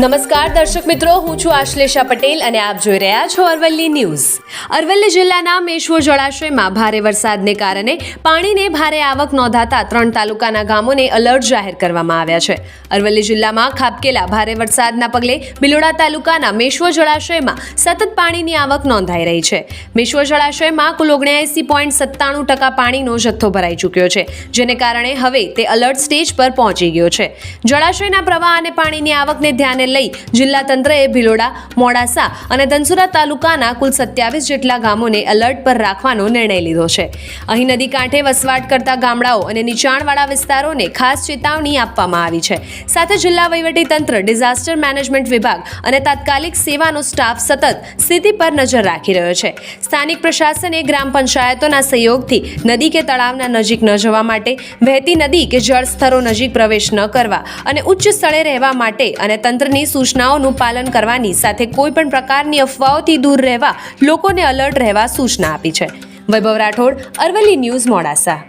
નમસ્કાર દર્શક મિત્રો, હું છું આશ્લેષા પટેલ અને આપ જોઈ રહ્યા છો અરવલ્લી ન્યૂઝ. અરવલ્લી જિલ્લાના મેશ્વો જળાશયમાં ભારે વરસાદને કારણે પાણીને ભારે આવક નોંધાતા ત્રણ તાલુકાના ગામોને એલર્ટ જાહેર કરવામાં આવ્યા છે. અરવલ્લી જિલ્લામાં ખાબકેલા ભારે વરસાદના પગલે બિલોડા તાલુકાના મેશ્વો જળાશયમાં સતત પાણીની આવક નોંધાઈ રહી છે. મેશ્વો જળાશયમાં કુલ ઓગણ્યાએંસી પોઈન્ટ સત્તાણું ટકા પાણીનો જથ્થો ભરાઈ ચૂક્યો છે, જેને કારણે હવે તે અલર્ટ સ્ટેજ પર પહોંચી ગયો છે. જળાશયના પ્રવાહ અને પાણીની આવકને ધ્યાને લઈ જિલ્લા તંત્રએ ભિલોડા, મોડાસા અને ધનસુરા તાલુકાના કુલ સત્યાવીસ જેટલા ગામોને એલર્ટ પર રાખવાનો નિર્ણય લીધો છે. અહીં નદી કાંઠે વસવાટ કરતા ગામડાઓ અને નીચાણવાળા વિસ્તારોને ખાસ ચેતવણી આપવામાં આવી છે. સાથે જિલ્લા તંત્ર, ડિઝાસ્ટર મેનેજમેન્ટ વિભાગ અને તાત્કાલિક સેવાનો સ્ટાફ સતત સ્થિતિ પર નજર રાખી રહ્યો છે. સ્થાનિક પ્રશાસને ગ્રામ પંચાયતોના સહયોગથી નદી કે તળાવના નજીક ન જવા માટે, વહેતી નદી કે જળ સ્તરો નજીક પ્રવેશ ન કરવા અને ઉચ્ચ સ્થળે રહેવા માટે અને તંત્રની સૂચનાઓનું પાલન કરવાની સાથે કોઈપણ પ્રકારની અફવાઓથી દૂર રહેવા લોકોને અલર્ટ રહેવા સૂચના આપી છે. વૈભવ રાઠોડ, અરવલ્લી ન્યૂઝ મોડાસા.